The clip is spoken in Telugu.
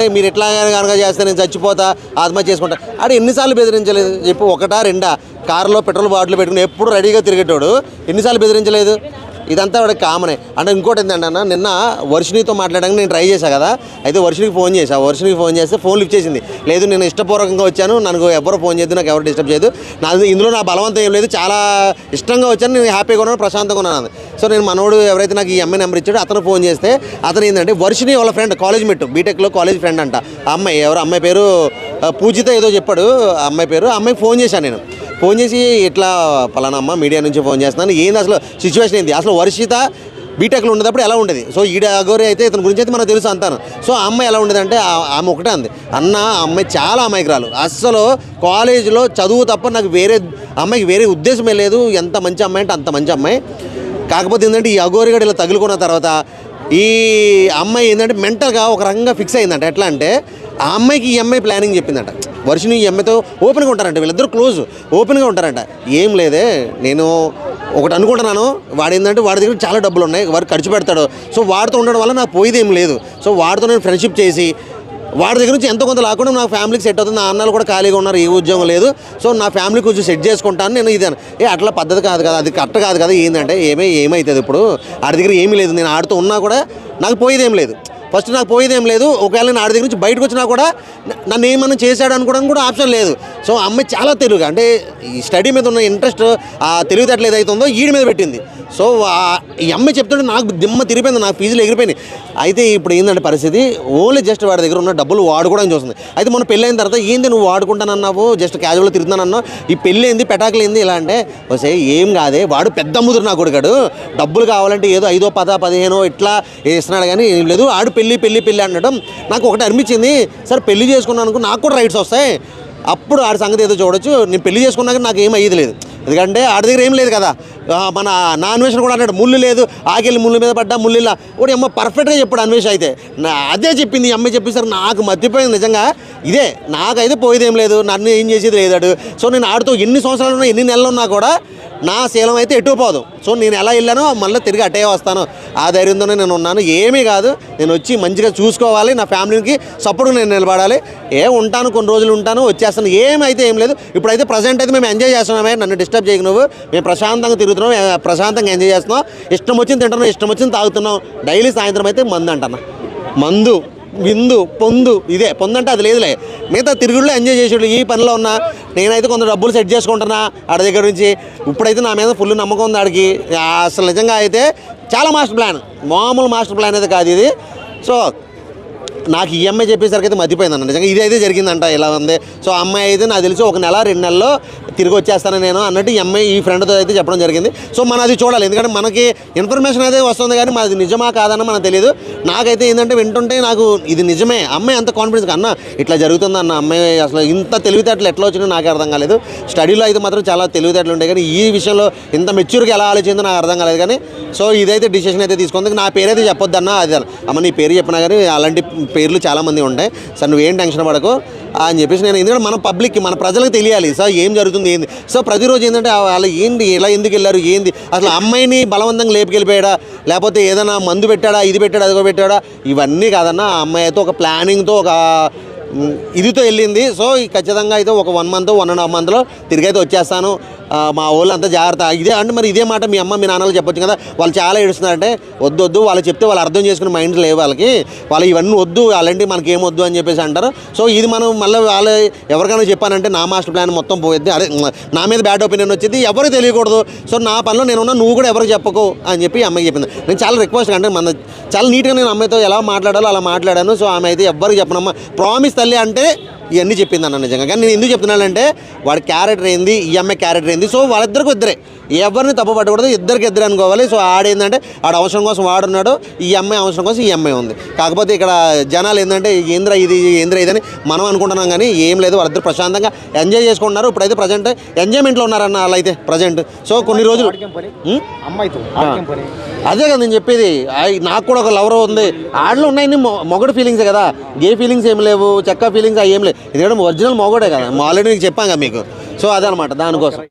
అంటే మీరు ఎట్లా కనుక చేస్తే నేను చచ్చిపోతా ఆత్మహత్య చేసుకుంటా. ఆడు ఎన్నిసార్లు బెదిరించలేదు? చెప్పు ఒకటా రెండా? కారులో పెట్రోల్ బాటిల్ పెట్టుకుని ఎప్పుడు రెడీగా తిరిగేటోడు ఎన్నిసార్లు బెదిరించలేదు? ఇదంతా వాడికి కామనే. అంటే ఇంకోటి ఏంటంటే అన్న నిన్న వర్షినితో మాట్లాడడానికి నేను ట్రై చేశాను కదా. అయితే వర్షినికి ఫోన్ చేశాను వర్షినికి ఫోన్ చేస్తే ఫోన్ లిఫ్ట్ చేసింది. లేదు నేను ఇష్టపూర్వకంగా వచ్చాను. నాకు ఎవరు ఫోన్ చేయదు నాకు ఎవరు డిస్టర్బ్ చేయదు నా ఇందులో నా బలవంతం ఏం లేదు. చాలా ఇష్టంగా వచ్చాను. నేను హ్యాపీగా ఉన్నాను ప్రశాంతంగా ఉన్నాను సో నేను మనోడు ఎవరైతే నాకు ఈ అమ్మాయి నెంబర్ ఇచ్చాడో అతను ఫోన్ చేస్తే అతను ఏంటంటే వర్షిని వాళ్ళ ఫ్రెండ్ కాలేజ్ మెట్టు బీటెక్లో కాలేజ్ ఫ్రెండ్ అంట. అమ్మాయి ఎవరు? అమ్మాయి పేరు పూజిత ఏదో చెప్పాడు. ఆ అమ్మాయి పేరు అమ్మాయికి ఫోన్ చేశాను నేను. ఫోన్ చేసి ఇట్లా పలానా అమ్మ మీడియా నుంచి ఫోన్ చేస్తున్నాను. ఏంది అసలు సిచ్యువేషన్ ఏంది? అసలు వర్షిత బీటెక్లో ఉండేటప్పుడు ఎలా ఉండేది? సో ఈడ అగోరి అయితే ఇతని గురించి అయితే మనకు తెలుసు అంతాను. సో ఆ అమ్మాయి ఎలా ఉండేది అంటే ఆ- ఆమె ఒకటే అంది. అన్న అమ్మాయి చాలా అమాయకురాలు. అస్సలు కాలేజీలో చదువు తప్ప నాకు వేరే అమ్మాయికి వేరే ఉద్దేశమే లేదు. ఎంత మంచి అమ్మాయి అంటే అంత మంచి అమ్మాయి. కాకపోతే ఏంటంటే ఈ అగోరిగడ ఇలా తగులుకున్న తర్వాత ఈ అమ్మాయి ఏంటంటే మెంటల్గా ఒక రకంగా ఫిక్స్ అయిందంట. ఎట్లా అంటే ఆ అమ్మాయికి ఈ అమ్మాయి ప్లానింగ్ చెప్పిందంట. వర్షిని ఈ అమ్మాయితో ఓపెన్గా ఉంటారంట వీళ్ళిద్దరు క్లోజ్ ఓపెన్గా ఉంటారంట. ఏం లేదే నేను ఒకటి అనుకుంటున్నాను వాడు ఏంటంటే వాడి దగ్గర చాలా డబ్బులు ఉన్నాయి వాడు ఖర్చు పెడతాడు. సో వాడితో ఉండడం వల్ల నాకు పోయేది ఏం లేదు. సో వాడితో నేను ఫ్రెండ్షిప్ చేసి వాడి దగ్గర నుంచి ఎంతో కొంత లాకుండా నా ఫ్యామిలీకి సెట్ అవుతుంది. నా అన్నలు కూడా ఖాళీగా ఉన్నారు ఏ ఉద్యోగం లేదు. సో నా ఫ్యామిలీ కొంచెం సెట్ చేసుకుంటాను నేను ఇదే ఏ అట్లా పద్ధతి కాదు కదా అది కరెక్ట్ కాదు కదా ఏంటంటే ఏమే ఏమవుతుంది ఇప్పుడు? ఆడి దగ్గర ఏమీ లేదు నేను ఆడుతూ ఉన్నా కూడా నాకు పోయేదేం లేదు. ఫస్ట్ నాకు పోయేదేం లేదు. ఒకవేళ నేను ఆడి దగ్గర నుంచి బయటకు వచ్చినా కూడా నన్ను ఏమన్నా చేశాడు అనుకోవడం కూడా ఆప్షన్ లేదు. సో అమ్మాయి చాలా తెలుగు. అంటే ఈ స్టడీ మీద ఉన్న ఇంట్రెస్ట్ ఆ తెలివితేటలు ఏదైతే ఉందో ఈడి మీద పెట్టింది. సో ఈ అమ్మాయి చెప్తుంటే నాకు దిమ్మ తిరిగిపోయింది. నాకు ఫీజులు ఎగిరిపోయినాయి. అయితే ఇప్పుడు ఏంటంటే పరిస్థితి? ఓన్లీ జస్ట్ వాడి దగ్గర ఉన్న డబ్బులు వాడుకోవడం చూస్తుంది. అయితే మొన్న పెళ్ళైన తర్వాత ఏంది నువ్వు వాడుకుంటానన్నావు జస్ట్ క్యాజువల్గా తిరుగుతానన్నావు ఈ పెళ్ళి ఏంది? పెటాకులు ఏంది? ఇలా అంటే వస్తే ఏం కాదే. వాడు పెద్ద ముదురు నా కొడుకాడు. డబ్బులు కావాలంటే ఏదో ఐదో పద పదిహేనో ఇట్లా ఇస్తున్నాడు కానీ ఏం లేదు. ఆడు పెళ్ళి పెళ్ళి పెళ్ళి అనడం నాకు ఒకటి అనిపించింది. సరే పెళ్ళి చేసుకున్నాను అనుకో నాకు కూడా రైట్స్ వస్తాయి. అప్పుడు ఆడి సంగతి ఏదో చూడొచ్చు. నేను పెళ్ళి చేసుకున్నాక నాకు ఏం అయ్యేది లేదు. ఎందుకంటే ఆడి దగ్గర ఏం లేదు కదా. మన నా అన్వేషణ కూడా అన్నాడు ముళ్ళు లేదు ఆకెళ్ళి ముళ్ళు మీద పడ్డా ముళ్ళిలా ఒకటి కూడా అమ్మ పర్ఫెక్ట్గా చెప్పాడు అన్వేష్ అయితే. నా అదే చెప్పింది అమ్మాయి చెప్పేసరి నాకు మర్చిపోయింది నిజంగా. ఇదే నాకైతే పోయేదేం లేదు నన్ను ఏం చేసేది లేదాడు సో నేను ఆడుతూ ఎన్ని సంవత్సరాలు ఉన్నా ఎన్ని నెలలు ఉన్నా కూడా నా శీలం అయితే ఎటు పోదు. సో నేను ఎలా వెళ్ళానో మళ్ళీ తిరిగి అటే వస్తాను. ఆ ధైర్యంతోనే నేను ఉన్నాను. ఏమీ కాదు నేను వచ్చి మంచిగా చూసుకోవాలి నా ఫ్యామిలీకి సపోర్ట్ నేను నిలబడాలి. ఏ ఉంటాను కొన్ని రోజులు ఉంటాను వచ్చేస్తాను. ఏమైతే ఏం లేదు. ఇప్పుడైతే ప్రజెంట్ అయితే మేము ఎంజాయ్ చేస్తున్నామే. నన్ను డిస్టర్బ్ చేయకు నువ్వు. మేము ప్రశాంతంగా తిరుగుతున్నాం. ప్రశాంతంగా ఎంజాయ్ చేస్తున్నాం. ఇష్టం వచ్చింది తింటున్నాం ఇష్టం వచ్చింది తాగుతున్నాం. డైలీ సాయంత్రం అయితే మందు అంటున్నా. మందు. విందు పొందు ఇదే పొందంటే అది లేదులే. మిగతా తిరుగుడులో ఎంజాయ్ చేసేవాళ్ళు ఈ పనిలో ఉన్నా నేనైతే కొంత డబ్బులు సెట్ చేసుకుంటున్నా ఆడ దగ్గర నుంచి. ఇప్పుడైతే నా మీద ఫుల్ నమ్మకం ఉంది ఆడికి. అసలు నిజంగా అయితే చాలా మాస్టర్ ప్లాన్ మామూలు మాస్టర్ ప్లాన్ అయితే కాదు ఇది. సో నాకు ఈ అమ్మాయి చెప్పేసరికి అయితే మర్చిపోయిందన్న నిజంగా ఇది అయితే జరిగిందంట ఇలా ఉంది. సో అమ్మాయి అయితే నాకు తెలిసి ఒక నెల రెండు నెలల్లో తిరిగి వచ్చేస్తాను నేను అన్నట్టు ఈ అమ్మాయి ఈ ఫ్రెండ్తో అయితే చెప్పడం జరిగింది. సో మనం అది చూడాలి. ఎందుకంటే మనకి ఇన్ఫర్మేషన్ అయితే వస్తుంది కానీ మాది నిజమా కాదన్న మనకు తెలియదు నాకైతే ఏంటంటే వింటుంటే నాకు ఇది నిజమే. అమ్మాయి అంత కాన్ఫిడెన్స్ అన్న ఇట్లా జరుగుతుంది అన్న. అమ్మాయి అసలు ఇంత తెలివితేటలు ఎట్లా వచ్చినా నాకు అర్థం కాలేదు. స్టడీలో అయితే మాత్రం చాలా తెలివితేటలు ఉంటాయి కానీ ఈ విషయంలో ఇంత మెచ్యూర్గా ఎలా ఆలోచిందో నాకు అర్థం కాలేదు కానీ సో ఇదైతే డిసిషన్ అయితే తీసుకుంది. నా పేరైతే చెప్పొద్దన్నా అది అమ్మ నీ పేరు చెప్పినా కానీ అలాంటి పేర్లు చాలామంది ఉంటాయి సార్ నువ్వేం టెన్షన్ పడకు. అని చెప్పేసి నేను ఎందుకంటే మన పబ్లిక్కి మన ప్రజలకు తెలియాలి. సార్ ఏం జరుగుతుంది? ఏంది? సో ప్రతిరోజు ఏంటంటే వాళ్ళు ఏంటి ఇలా ఎందుకు వెళ్ళారు? ఏంది? అసలు అమ్మాయిని బలవంతంగా లేపుకెళ్ళిపోయాడా? లేకపోతే ఏదైనా మందు పెట్టాడా? ఇది పెట్టాడా? అదిగో పెట్టాడా? ఇవన్నీ కాదన్నా ఆ అమ్మాయి అయితే ఒక ప్లానింగ్తో ఒక ఇదితో వెళ్ళింది. సో ఈ ఖచ్చితంగా అయితే ఒక one month one and half మంత్లో తిరిగి అయితే వచ్చేస్తాను. మా వాళ్ళు అంతా జాగ్రత్త. ఇదే అంటే మరి ఇదే మాట మీ అమ్మ మీ నాన్నలు చెప్పొచ్చు కదా. వాళ్ళు చాలా ఏడుస్తున్నారంటే వద్దు వద్దు. వాళ్ళు చెప్తే వాళ్ళు అర్థం చేసుకునే మైండ్ లేవు వాళ్ళకి. వాళ్ళు ఇవన్నీ వద్దు అలాంటి మనకి ఏం వద్దు అని చెప్పేసి అంటారు. సో ఇది మనం మళ్ళీ వాళ్ళు ఎవరికైనా చెప్పానంటే నా మాస్టర్ ప్లాన్ మొత్తం పోయిద్ది అదే నా మీద బ్యాడ్ ఒపీనియన్ వచ్చింది ఎవరికి తెలియకూడదు. సో నా పనిలో నేను ఉన్నా నువ్వు కూడా ఎవరికి చెప్పకు అని చెప్పి అమ్మాయి చెప్పింది. నేను చాలా రిక్వెస్ట్ అంటే మన చాలా నీట్గా నేను అమ్మాయితో ఎలా మాట్లాడాలో అలా మాట్లాడాను. సో ఆమె అయితే ఎవ్వరికి చెప్పనమ్మా. ప్రామిస్ తల్లి అంటే ఇవన్నీ చెప్పింది అన్న నిజంగా. కానీ నేను ఎందుకు చెప్తున్నానంటే వాడి క్యారెక్టర్ ఏంది ఈ అమ్మాయి క్యారెక్టర్ ఏంది. సో వాళ్ళిద్దరికి ఇద్దరే. ఎవరిని తప్పు పట్టకూడదు ఇద్దరికి ఇద్దరు అనుకోవాలి. సో ఆడేందంటే ఆడ అవసరం కోసం వాడున్నాడు ఈ అమ్మాయి అవసరం కోసం ఈ అమ్మాయి ఉంది. కాకపోతే ఇక్కడ జనాలు ఏంటంటే ఏంద్ర ఇది ఏంద్ర ఇది అని మనం అనుకుంటున్నాం కానీ ఏం లేదు వాళ్ళిద్దరు ప్రశాంతంగా ఎంజాయ్ చేసుకుంటున్నారు. ఇప్పుడైతే ప్రజెంట్ ఎంజాయ్మెంట్లో ఉన్నారన్న వాళ్ళైతే ప్రజెంట్ సో కొన్ని రోజులు అదే కదా నేను చెప్పేది. నాకు కూడా ఒక లవర్ ఉంది. ఆడలో ఉన్నాయి మొగడు ఫీలింగ్స్ కదా. గే ఫీలింగ్స్ ఏం లేవు చెక్క ఫీలింగ్స్ అవి ఏం లేవు. ఎందుకంటే ఒరిజినల్ మొగడే కదా. ఆల్రెడీ నీకు చెప్పాం కదా మీకు. సో అదే అనమాట దానికోసం.